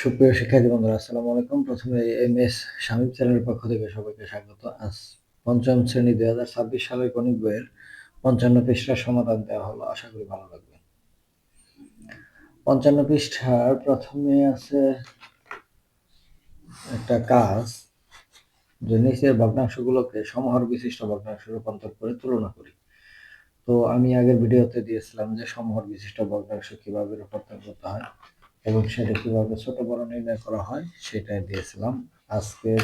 সুপ্রিয় শিক্ষার্থী বন্ধুরা, আসসালামু আলাইকুম। প্রথমে এম এস স্বামী চ্যানেলের পক্ষ থেকে সবাইকে স্বাগত। আজ পঞ্চম শ্রেণি দুই হাজার ছাব্বিশ সালের গণিত বইয়ের পঞ্চান্ন পৃষ্ঠার সমাধান দেওয়া হলো। আশা করি ভালো লাগবে। পঞ্চান্ন পৃষ্ঠার প্রথমে আছে একটা কাজ, যে নিচের ভগ্নাংশগুলোকে সমহর বিশিষ্ট ভগ্নাংশে রূপান্তর করে তুলনা করি। তো আমি আগের ভিডিওতে দিয়েছিলাম যে সমহর বিশিষ্ট ভগ্নাংশ কীভাবে রূপান্তর করতে হয়। এবং সেটা কীভাবে ছোট বড় নির্ণয় করা হয় সেটাই দিয়েছিলাম। আজকের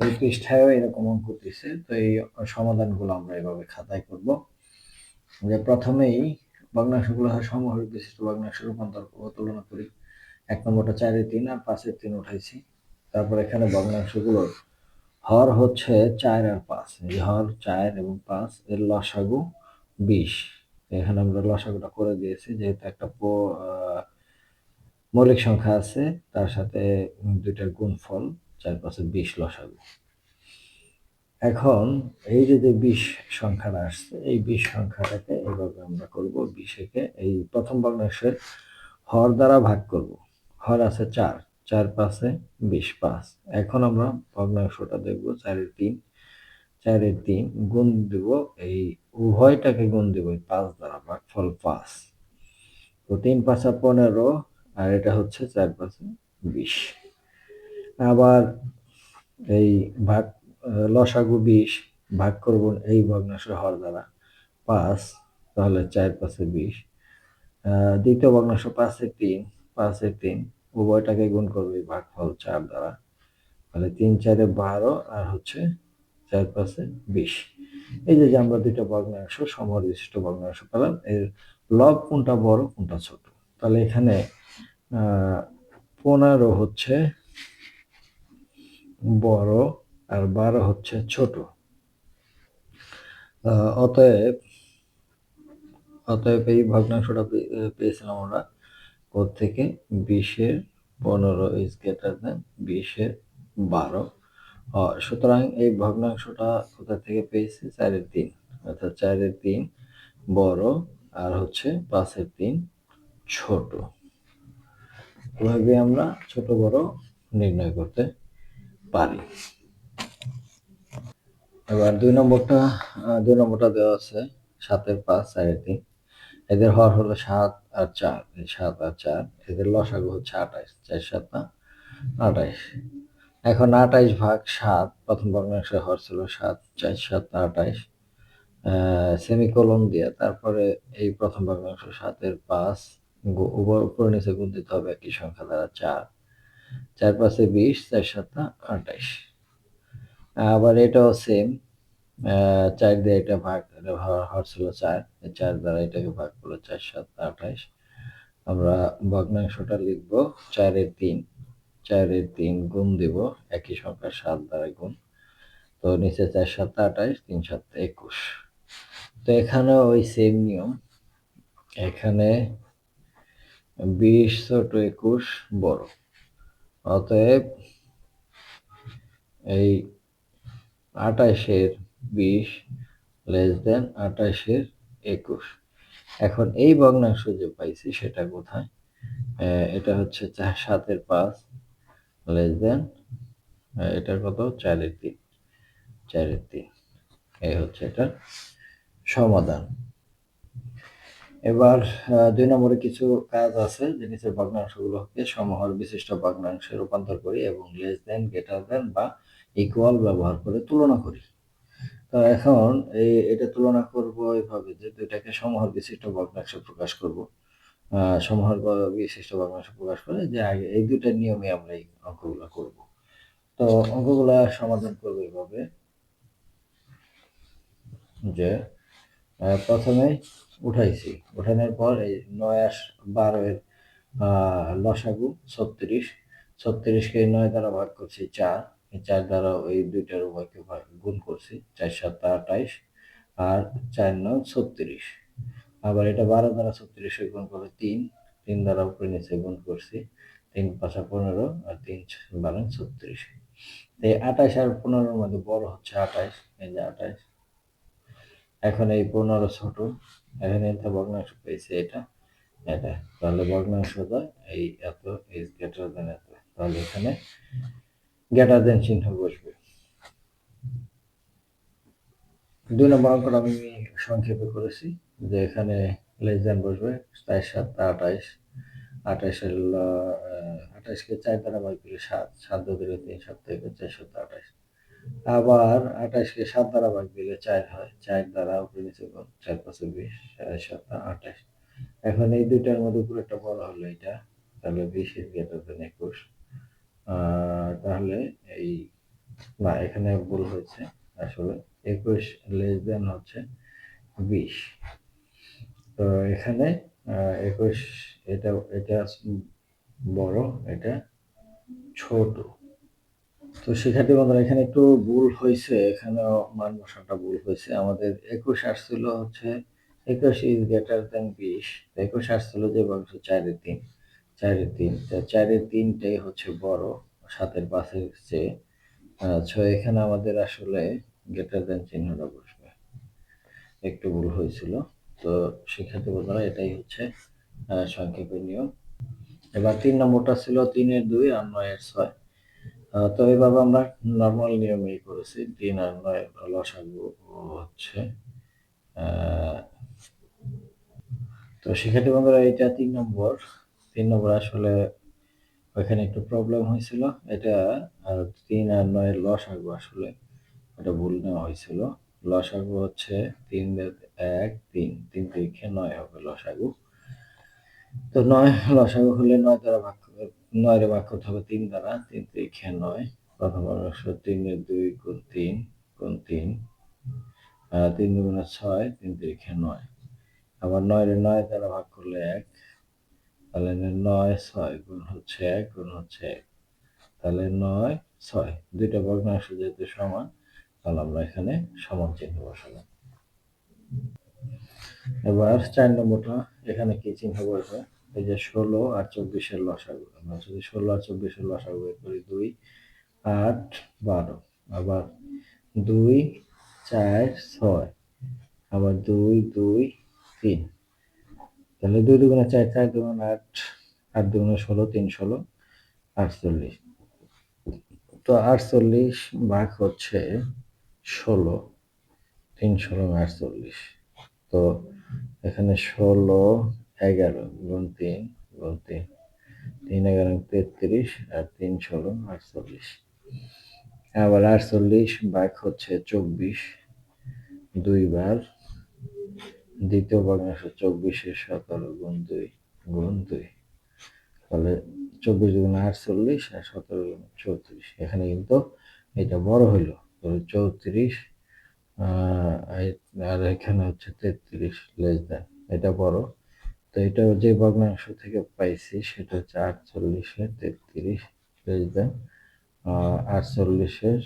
এই পৃষ্ঠায়ও এরকম অঙ্ক দিছে তো এই সমাধানগুলো আমরা এভাবে খাতায় করব। যে প্রথমেই ভগ্নাংশগুলো হয় সমহর বিশিষ্ট ভগ্নাংশ রূপান্তর তুলনা করি। এক নম্বরটা চারের তিন আর পাঁচের তিন উঠাইছি। তারপর এখানে ভগ্নাংশগুলোর হর হচ্ছে চার আর পাঁচ। এই হর, চার এবং পাঁচ, এর লসাগু বিশ। এখানে আমরা লসাগুটা করে দিয়েছি, যেহেতু একটা মৌলিক সংখ্যা আছে, তার সাথে দুইটার গুণফল, চার পাশে বিশ লসাগু। এখন এই যে যে বিশ সংখ্যাটা আসছে, এই বিশ সংখ্যাটাকে এইভাবে আমরা করব, বিশেকে এই প্রথম ভগ্নাংশের হর দ্বারা ভাগ করব। হর আছে চার চার পাশে বিশ পাঁচ। এখন আমরা ভগ্নাংশটা দেখব, চারের তিন চারের তিন গুণ দিব, এই উভয়টাকে গুণ দিব পাঁচ দ্বারা ভাগ ফল পাঁচ। তো তিন পাঁচা পনেরো আর এটা হচ্ছে চার পাঁচে বিশ। আবার এই ভাগ, লসাগু বিশ, ভাগ করব এই ভগ্নাংশ হর দ্বারা পাঁচ, তাহলে চার পাঁচে বিশ। দ্বিতীয় ভগ্নাংশ পাঁচের তিন পাঁচের তিন, উভয়টাকে গুণ করবে ফল চার দ্বারা। তাহলে তিন চারে বারো আর হচ্ছে চার পাঁচে বিশ। এই যে আমরা দুইটা ভগ্নাংশ, সমর বিশিষ্ট ভগ্নাংশ পেলাম, এর লব কোনটা বড়, কোনটা ছোট? তাহলে এখানে পনেরো হচ্ছে বড় আর বারো হচ্ছে ছোট। অতএব অতএব এই ভগ্নাংশটা পেয়েছিলাম আমরা ওর থেকে বিশের পনেরো ইজ গ্রেটার দেন বিশের বারো। সুতরাং এই ভগ্নাংশটা কোথা থেকে পেয়েছি? চারের তিন। অর্থাৎ চারের তিন বড় আর হচ্ছে পাঁচের তিন ছোট। এভাবে আমরা ছোট বড় নির্ণয় করতে পারি? এবার দুই নম্বরটা দুই নম্বরটা দেওয়া আছে, সাতের পাঁচ চারের তিন। এদের হর হলো সাত আর চার। সাত আর চার, এদের লসাগু হচ্ছে আঠাইশ চার সাতটা আঠাইশ এখন আঠাইশ ভাগ সাত, প্রথম ভগ্নাংশের হর ছিল সাত, চার সাত আঠাইশ সেমিকোলন দিয়ে তারপরে এই প্রথম ভগ্নাংশ সাতের পাঁচ উপর নিচে গুণ দিতে হবে, একই সংখ্যা দ্বারা চার। চার পাঁচে বিশ, চার সাতটা আঠাইশ আবার এটাও সেম চার দিয়ে এটা ভাগ হর ছিল চার চার দ্বারা এটাকে ভাগ করল চার, সাত আঠাইশ আমরা ভগ্নাংশটা লিখব, চারের তিন চারের তিন গুণ দিব, একই সংখ্যা সাত দ্বারা গুণ। তো নিচে চার, সাত আঠাইশ তিন, সাত, একুশ। তো এখানে ওই সেম নিয়ম। এখানে বিশ ছোট একুশ বড়। অতএব এই আঠাশের বিশ লেস দেন আঠাশের একুশ। এখন এই ভগ্নাংশ যে পাইছি সেটা কোথায়? এটা হচ্ছে সাতের পাঁচ লেস দেন এটার কত? চারের তিন। চারের তিন। এই হচ্ছে এটা সমাধান। এবার দুই নম্বরে কিছু কাজ আছে যে নিচের ভগ্নাংশগুলোকে সমহর বিশিষ্ট ভগ্নাংশে রূপান্তর করি এবং লেস দেন গ্রেটার দেন বা ইকুয়াল ব্যবহার করে তুলনা করি। তো এখন এই, এটা তুলনা করব এইভাবে যে দুইটাকে সমহর বিশিষ্ট ভগ্নাংশে প্রকাশ করব। সমহর বিশিষ্ট ভগ্নাংশ প্রকাশ করে যে আগে এই দুইটা নিয়মে আমরা এই অঙ্কগুলো করব। তো অঙ্কগুলা সমাধান করব এইভাবে। যে প্রথমে উঠাইছি। উঠানোর পর এই নয় আস বারো এর লসাগু ছত্রিশ। ছত্রিশকে নয় দ্বারা ভাগ করছি চার। চার দ্বারা ওই দুইটার উভয়কে গুণ করছি চার সাত আঠাইশ আর চার নয় ছত্রিশ। আবার এটা বারো দ্বারা ছত্রিশে গুণ করে তিন। তিন দ্বারা উপরে নিচে গুণ করছি তিন পাঁচা পনেরো আর তিন বারো ছত্রিশ। এই আঠাইশ আর পনেরোর মধ্যে বড় হচ্ছে আঠাইশ, এই যে আঠাইশ। এখন এই পনেরো ছোট। এখানে একটা ভগ্নাংশ পেয়েছে এটা। এটা। তাহলে ভগ্নাংশ এই এত ইজ গ্রেটার দেন এত। তাহলে এখানে গ্রেটার দেন চিহ্ন বসবে। দুই নম্বর অঙ্কটা আমি সংক্ষেপে করেছি, যে এখানে লেস দেন বসবে চার সাত আঠাইশ। আঠাইশের আঠাইশকে চার দ্বারা ভাগ সাত সাত দিলে তিন, সাত থেকে চার, সাত, আঠাইশ। আবার আঠাইশকে সাত দ্বারা ভাগ দিলে চার হয়। চার দ্বারা উপরে চার পাঁচে বিশ চার সাত আঠাশ। এখন এই দুইটার মধ্যে উপরে একটা বড় হলো এটা, তাহলে বিশ ইজ গ্রেটার দেন একুশ। তাহলে এই, না, এখানে ভুল হয়েছে আসলে। একুশ লেস দেন হচ্ছে বিশ। তো এখানে একুশ এটা এটা বড়, এটা ছোট। তো শিক্ষার্থী বন্ধুরা, এখানে একটু ভুল হয়েছে। এখানে মান বসাটা ভুল হয়েছে। আমাদের একুশ আসছিল হচ্ছে একুশ ইজ গ্রেটার দেন বিশ। একুশ আসছিল যে বংশ চারের তিন। চারের তিন। চারের তিনটাই হচ্ছে বড়, সাতের পাশের চেয়ে। ছয় এখানে আমাদের আসলে গ্রেটার দেন চিহ্নটা বসবে। একটু ভুল হয়েছিল। তো শিক্ষার্থী বন্ধুরা, এটাই হচ্ছে সংক্ষেপের নিয়ম। এবার তিন নম্বরটা ছিল তিনের দুই আর নয়ের ছয়। তো এইভাবে আমরা নর্মাল নিয়মেই করেছি। তিন আর নয় লসাগু হচ্ছে। তো শিক্ষার্থী বন্ধুরা, এটা তিন নম্বর। তিন নম্বর আসলে ওইখানে একটু প্রবলেম হয়েছিল। এটা তিন আর নয়ের লসাগু আসলে এটা ভুল নেওয়া হয়েছিল। লসাগু হচ্ছে তিন এক, তিন। তিন থেকে নয় হবে লসাগু। তো নয় লসাগু হলে নয় দ্বারা ভাগ নয় রে ভাগ করতে হবে তিন দ্বারা, তিন থেকে নয়, প্রথম তিনের দুই গুণ তিন গুণ তিন তিন দুগুণে ছয়, তিন থেকে নয়। আবার নয় নয় দ্বারা ভাগ করলে এক, তাহলে নয়, ছয় গুণ হচ্ছে এক, গুণ হচ্ছে এক। তাহলে নয়, ছয়, দুইটা ভগ্নাংশ যেহেতু সমান, তাহলে আমরা এখানে সমান চিহ্ন বসালাম। এবার চার নম্বরটা, এখানে কি চিহ্ন বসবে? এই যে ষোলো আর চব্বিশের লসাগু। আমরা যদি ষোলো আর চব্বিশের লসাগু বের করি দুই, আট, বারো। আবার দুই, চার, ছয়। আবার দুই দুই, তিন। তাহলে দুই দুগুণে চার চার দুগুণ আট আট দুগুণে ষোলো, তিন ষোলো, আটচল্লিশ। তো আটচল্লিশ ভাগ হচ্ছে ষোলো, তিন ষোলো, আটচল্লিশ। তো এখানে ষোলো এগারো গুণ তিন গুণ তিন। তিন এগারো তেত্রিশ আর তিন ষোলো আটচল্লিশ। আবার আটচল্লিশ ভাগ হচ্ছে চব্বিশ দুইবার দ্বিতীয় ভগ্নাংশ চব্বিশে সতেরো গুণ দুই গুণ দুই। তাহলে চব্বিশ গুণ আটচল্লিশ আর সতেরো গুণ চৌত্রিশ। এখানে কিন্তু এটা বড় হইল। চৌত্রিশ আর এখানে হচ্ছে তেত্রিশ লেস দেন এটা বড়। তো এটা যে ভগ্নাংশ থেকে পাইছি সেটা হচ্ছে আটচল্লিশের তেত্রিশ লেস দেন আটচল্লিশের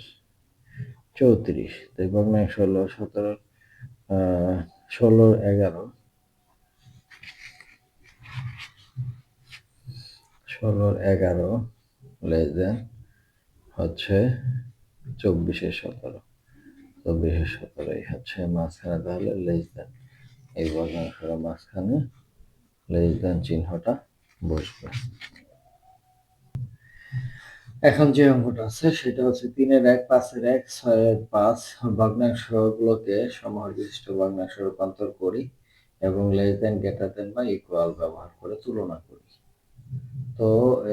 চৌত্রিশ। তো ভগ্নাংশ হলো সতেরো ষোলো এগারো। ষোলোর এগারো লেস দেন, হচ্ছে চব্বিশে সতেরো। চব্বিশে সতেরো এই হচ্ছে মাঝখানে তাহলে লেস দেন, এই ভগ্নাংশটা মাঝখানে লেস দেন চিহ্নটা, বসবে। এখন যে অঙ্কটা আছে, সেটা হচ্ছে তিনের এক, পাঁচের এক, ছয়ের পাঁচ, ভগ্নাংশগুলোকে সমহর বিশিষ্ট ভগ্নাংশ রূপান্তর করি এবং লেস দেন গ্রেটার দেন বা ইকুয়াল ব্যবহার করে তুলনা করি। তো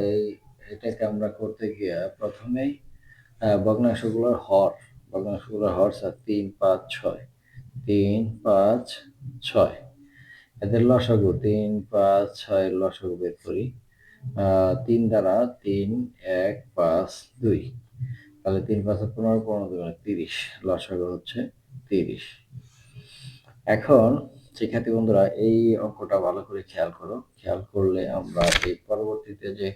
এই এটাকে আমরা করতে গিয়ে প্রথমেই ভগ্নাংশগুলোর হর ভগ্নাংশগুলোর হর স্যার, তিন, পাঁচ, ছয়। তিন, পাঁচ, ছয়। এদের লসাগু তিন, পাঁচ ছয় লসাগু বের করি। তিন দ্বারা তিন, এক, পাঁচ, দুই। তাহলে তিন, পাঁচ পনেরো পনেরো, দুই তিরিশ। লসাগু হচ্ছে তিরিশ। এখন, শিক্ষার্থী বন্ধুরা, এই অঙ্কটা ভালো করে খেয়াল করো। খেয়াল করলে আমরা এই পরবর্তীতে যে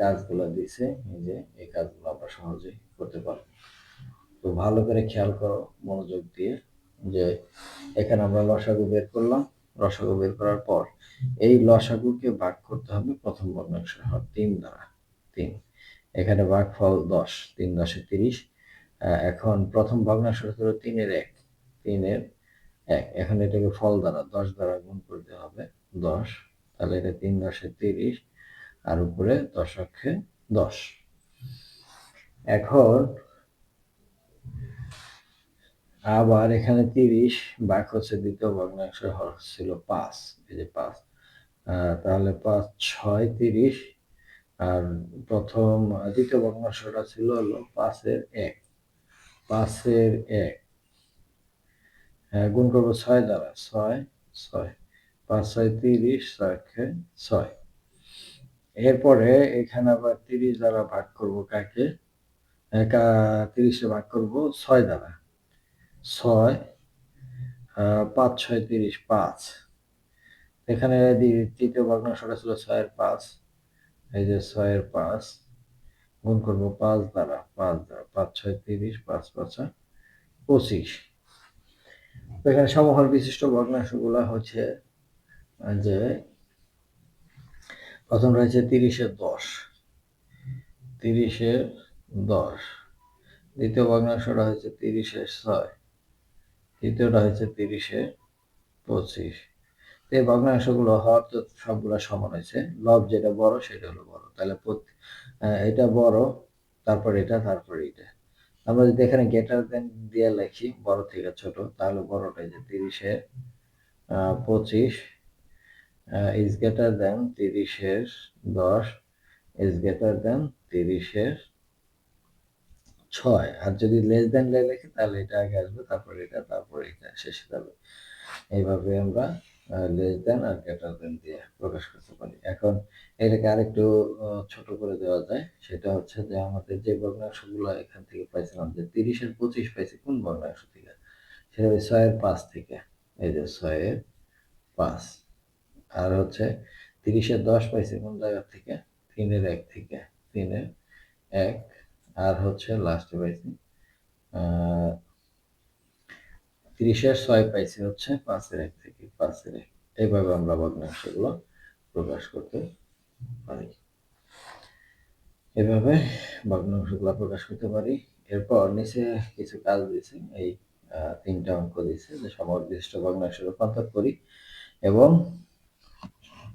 কাজগুলো দিছে, এই যে, এই কাজগুলো আমরা সহজেই করতে পারব। তো ভালো করে খেয়াল করো মনোযোগ দিয়ে যে, এখানে আমরা লসাগু বের করলাম। লসাগু বের করার পর এই লসাগুকে ভাগ করতে হবে প্রথম ভগ্নাংশ হওয়ার তিন দ্বারা। তিন। এখানে ভাগ ফল দশ, তিন দশে তিরিশ। এখন প্রথম ভগ্নাংশ হলো তিনের এক। তিনের এক। এখন এটাকে ফল দ্বারা, দশ দ্বারা গুণ করতে হবে। দশ। তাহলে এটা তিন দশে তিরিশ। আর উপরে দশকে দশ। এখন আবার এখানে তিরিশ বাঘ হচ্ছে দ্বিতীয় ভগ্নাংশ হর ছিল পাঁচ এই যে পাঁচ। তাহলে পাঁচ ছয় তিরিশ। আর প্রথম দ্বিতীয় ভগ্নাংশটা ছিল হলো পাঁচের এক। পাঁচের এক। হ্যাঁ, গুণ করব ছয় দ্বারা ছয় ছয়। পাঁচ ছয় তিরিশ ছয় ছয়। এরপরে এখানে আবার তিরিশ দ্বারা ভাগ করব কাকে? তিরিশে ভাগ করব ছয় দ্বারা। ছয় পাঁচ, ছয়, তিরিশ, পাঁচ। এখানে তৃতীয় ভগ্নাংশটা ছিল ছয়ের পাঁচ। এই যে ছয়ের পাঁচ, গুণ করব পাঁচ দ্বারা পাঁচ দ্বারা, পাঁচ, ছয়, তিরিশ, পাঁচ, পাঁচা পঁচিশ। এখানে সমহর বিশিষ্ট ভগ্নাংশগুলো হচ্ছে যে প্রথম রয়েছে তিরিশের দশ। তিরিশের দশ। দ্বিতীয় ভগ্নাংশটা হচ্ছে তিরিশের ছয়। তৃতীয়টা হয়েছে তিরিশে পঁচিশ। তো এই ভগ্নাংশগুলো হওয়ার তো সবগুলো সমান হয়েছে। লব যেটা বড়, সেটা হলো বড়। তাহলে এটা বড়, তারপর এটা তারপর এটা আমরা যদি এখানে গেটার দেন দিয়ে লিখি, বড় থেকে ছোট, তাহলে বড়টা যে তিরিশের পঁচিশ ইজ গেটার দেন তিরিশের দশ ইজ গেটার দেন তিরিশের ছয়। আর যদি লেস দেন লে লিখি, তাহলে এটা আগে আসবে, তারপর এটা তারপর এটা, শেষে যাবে। এইভাবে আমরা লেস দেন আর গ্রেটার দেন দিয়ে প্রকাশ করতে পারি। এখন এটাকে আরেকটু ছোট করে দেওয়া যায়। সেটা হচ্ছে যে আমাদের যে ভগ্নাংশগুলো এখান থেকে পাইছিলাম, যে তিরিশের পঁচিশ পাইছি কোন ভগ্নাংশ থেকে? সেটা ছয়ের পাঁচ থেকে। এই যে ছয়ের পাঁচ। আর হচ্ছে তিরিশের দশ পাইছি কোন জায়গা থেকে? তিনের এক থেকে। তিনের এক আর হচ্ছে লাস্টে পাইছি তিরিশের ছয় পাইছি হচ্ছে পাঁচের এক থেকে পাঁচের এক। এইভাবে আমরা ভগ্নাংশগুলো প্রকাশ করতে পারি। এভাবে ভগ্নাংশগুলো প্রকাশ করতে পারি। এরপর নিচে কিছু কাজ দিয়েছে, এই তিনটা অঙ্ক দিয়েছে যে সমবিশিষ্ট ভগ্নাংশে রূপান্তর করি এবং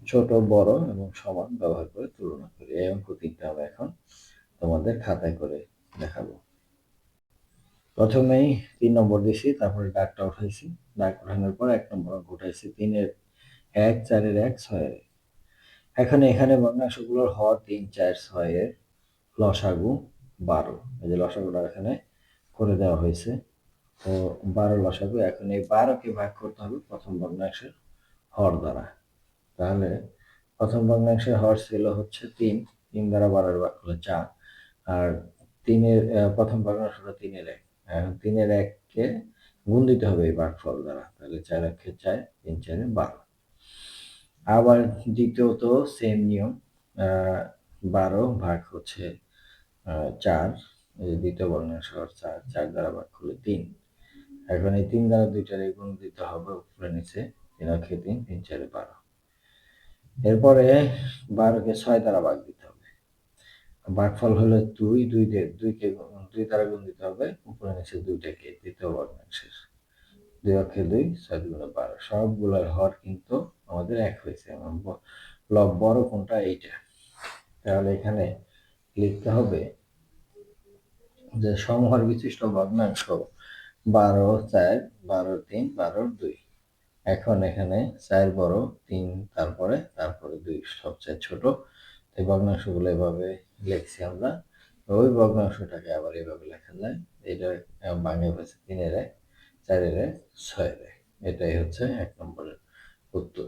ছোট, বড় এবং সমান ব্যবহার করে তুলনা করি। এই অঙ্ক তিনটা আমরা এখন তোমাদের খাতায় করে দেখাবো। প্রথমেই তিন নম্বর দিছি, তারপরে ডাকটা উঠাইছি। ডাক উঠানোর পর এক নম্বর অঙ্ক উঠাইছি, তিনের এক, চারের এক, ছয়ের। এখন এখানে ভগ্নাংশগুলোর হর তিন, চার, ছয়ের লসাগু বারো। এই যে লসাগুটা এখানে করে দেওয়া হয়েছে। তো বারো লসাগু, এখন এই বারোকে ভাগ করতে হবে প্রথম ভগ্নাংশের হর দ্বারা। তাহলে প্রথম ভগ্নাংশের হর ছিল হচ্ছে তিন তিন দ্বারা বারোর ভাগ করলে চার। আর তিনের প্রথম ভগ্নাংশটা তিনের এক। তিনের এককে গুণ দিতে হবে এই ভাগফল দ্বারা। তাহলে চার একে চার, তিন চারে বারো। আবার দ্বিতীয়ত সেম নিয়ম বারো ভাগ হচ্ছে চার। দ্বিতীয় হর চার চার দ্বারা ভাগ করলে তিন। এখন এই তিন দ্বারা দুইটার গুণ দিতে হবে উপরে নিচে, তিন অক্ষে তিন তিন চারে বারো। এরপরে বারোকে ছয় দ্বারা ভাগ দিতে ভাগফল হলো দুই দুই দুইকে দুই দ্বারা গুণ দিতে হবে। উপরে নিচে দুইটাকে দ্বিতীয় ভগ্নাংশের দুই অক্ষে দুই, ছয় দুগুণে বারো। সবগুলোর হর কিন্তু আমাদের এক হয়েছে। লব বড় কোনটা? এইটা। তাহলে এখানে লিখতে হবে যে সমহর বিশিষ্ট ভগ্নাংশ বারো, চার, বারো, তিন, বারো, দুই। এখন এখানে চার বড়, তিন, তারপরে তারপরে দুই। সবচেয়ে ছোট এই ভগ্নাংশগুলো এভাবে লিখছি আমরা। ওই ভগ্নাংশটাকে আবার এভাবে লেখা যায়। এটা ভাঙে পেয়েছে তিনের এক, চারের এক, ছয়ের এক। এটাই হচ্ছে এক নম্বরের উত্তর।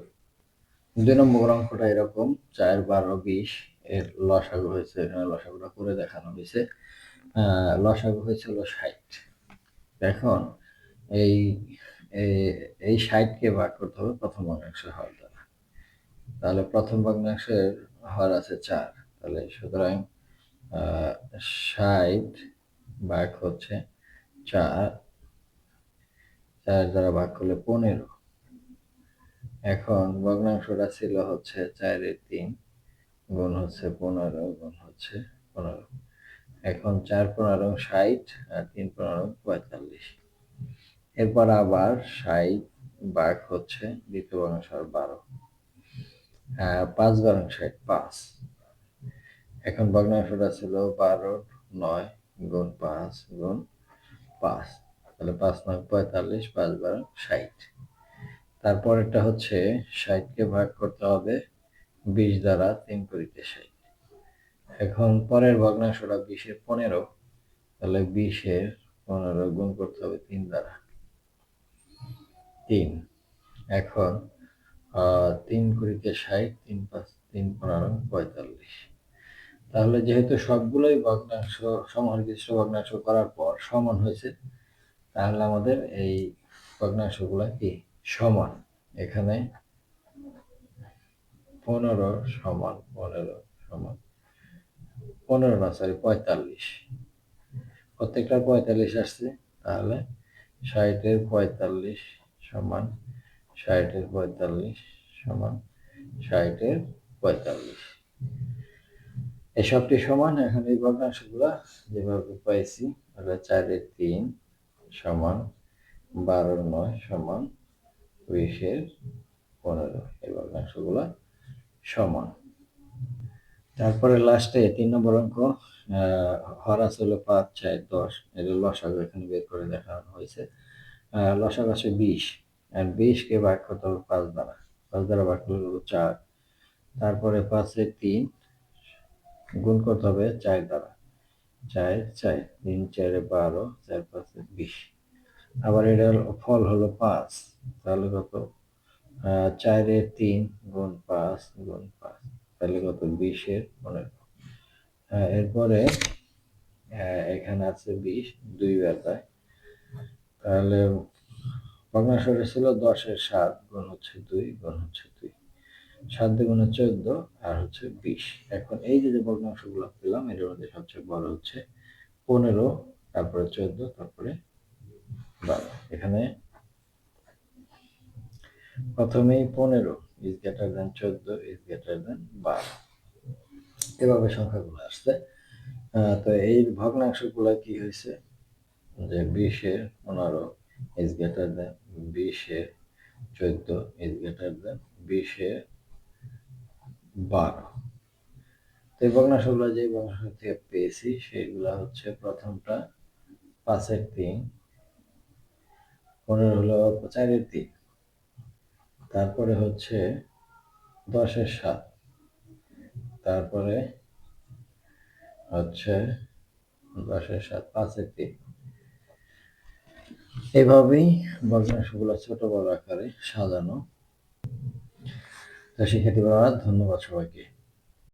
দুই নম্বর অঙ্কটা এরকম, চার, বারো, বিশ, এর লসাগু হয়েছে, এখানে লসাগুটা করে দেখানো হয়েছে। লসাগু হয়েছিল ষাট। এখন এই এই- ষাটকে ভাগ করতে হবে প্রথম ভগ্নাংশের হর দ্বারা তাহলে প্রথম ভগ্নাংশের হর আছে চার। তাহলে সুতরাং ষাট ভাগ হচ্ছে চার। চার দ্বারা ভাগ করলে পনেরো। এখন ভগ্নাংশটা ছিল হচ্ছে চারের তিন, গুণ হচ্ছে পনেরো, গুণ হচ্ছে পনেরো। এখন চার পনেরো ষাট আর তিন পনেরো পঁয়তাল্লিশ। এরপর আবার ষাট ভাগ হচ্ছে দ্বিতীয় আর বারো। পাঁচ বারো ষাট, পাঁচ। এখন ভগ্নাংশটা ছিল বারো, নয় গুণ পাঁচ গুণ পাঁচ। তাহলে পাঁচ নয়, পঁয়তাল্লিশ, পাঁচ বারো ষাট। তারপরেরটা হচ্ছে ষাটকে ভাগ করতে হবে বিশ দ্বারা তিন করিতে ষাট। এখন পরের ভগ্নাংশটা বিশের পনেরো, তাহলে বিশের পনেরো গুণ করতে হবে তিন দ্বারা। তিন। এখন তিন কুড়িতে ষাট, তিন পাঁচ, তিন পনেরো, পঁয়তাল্লিশ। তাহলে যেহেতু সবগুলোই ভগ্নাংশ সমহর্গিষ্ট ভগ্নাংশ করার পর সমান হয়েছে, তাহলে আমাদের এই ভগ্নাংশগুলো কি? সমান। এখানে পনেরো সমান পনেরো সমান। পনেরো না সরি পঁয়তাল্লিশ। প্রত্যেকটা পঁয়তাল্লিশ আসছে, তাহলে ষাটের পঁয়তাল্লিশ সমান ষাটের পঁয়তাল্লিশ সমান ষাটের পঁয়তাল্লিশ। এই সবটি সমান, এখন এই ভগ্নাংশগুলো যেভাবে পাইছি তাহলে চারের তিন সমান বারোর নয় সমান বিশের পনেরো। এই ভগ্নাংশগুলো সমান। তারপরে লাস্টে তিন নম্বর অঙ্ক হরাস হলো পাঁচ চার দশ। এর লসাগু এখানে বের করে দেখানো হয়েছে। লসাগু আছে বিশ। আর বিশকে ভাগ করতে হবে পাঁচ দ্বারা। পাঁচ দ্বারা ভাগ করলে হলো চার। তারপরে পাঁচে তিন গুণ করতে হবে চার দ্বারা। চার চার। তিন চারে বারো চার পাঁচে বিশ। আবার এটা ফল হলো পাঁচ। তাহলে কত? চারে তিন গুণ পাঁচ গুণ পাঁচ। তাহলে কত? বিশের আহ, এরপরে এখানে আছে বিশ দুই বেলায় তাহলে ভগ্নাংশটা ছিল দশের সাত, গুণ হচ্ছে দুই, গুণ হচ্ছে দুই। সাত দুগুণে চোদ্দ, আর হচ্ছে বিশ। এখন এই যে যে ভগ্নাংশগুলো পেলাম এর মধ্যে সবচেয়ে বড় হচ্ছে পনেরো, তারপরে চোদ্দ, তারপরে বারো। এখানে প্রথমেই পনেরো ইজ গ্রেটার দেন চোদ্দ ইজ গ্রেটার দেন বারো। এভাবে সংখ্যাগুলো আসছে। তো এই ভগ্নাংশ ভগ্নাংশগুলো কি হয়েছে? যে বিশের পনেরো ইজ গ্রেটার দেন বিশের চোদ্দ ইজ গ্রেটার দেন বিশের বারো তো এই ভগ্নাংশগুলো যে ভগ্নাংশ থেকে পেয়েছি, সেগুলা হচ্ছে প্রথমটা পাঁচের তিন পনেরো হলো চারের তিন, তারপরে হচ্ছে দশের সাত, তারপরে হচ্ছে দশের সাত, পাঁচের তিন। এভাবেই ভগ্নাংশগুলো ছোট বড় আকারে সাজানো। তো শিক্ষার্থী ধন্যবাদ সবাইকে।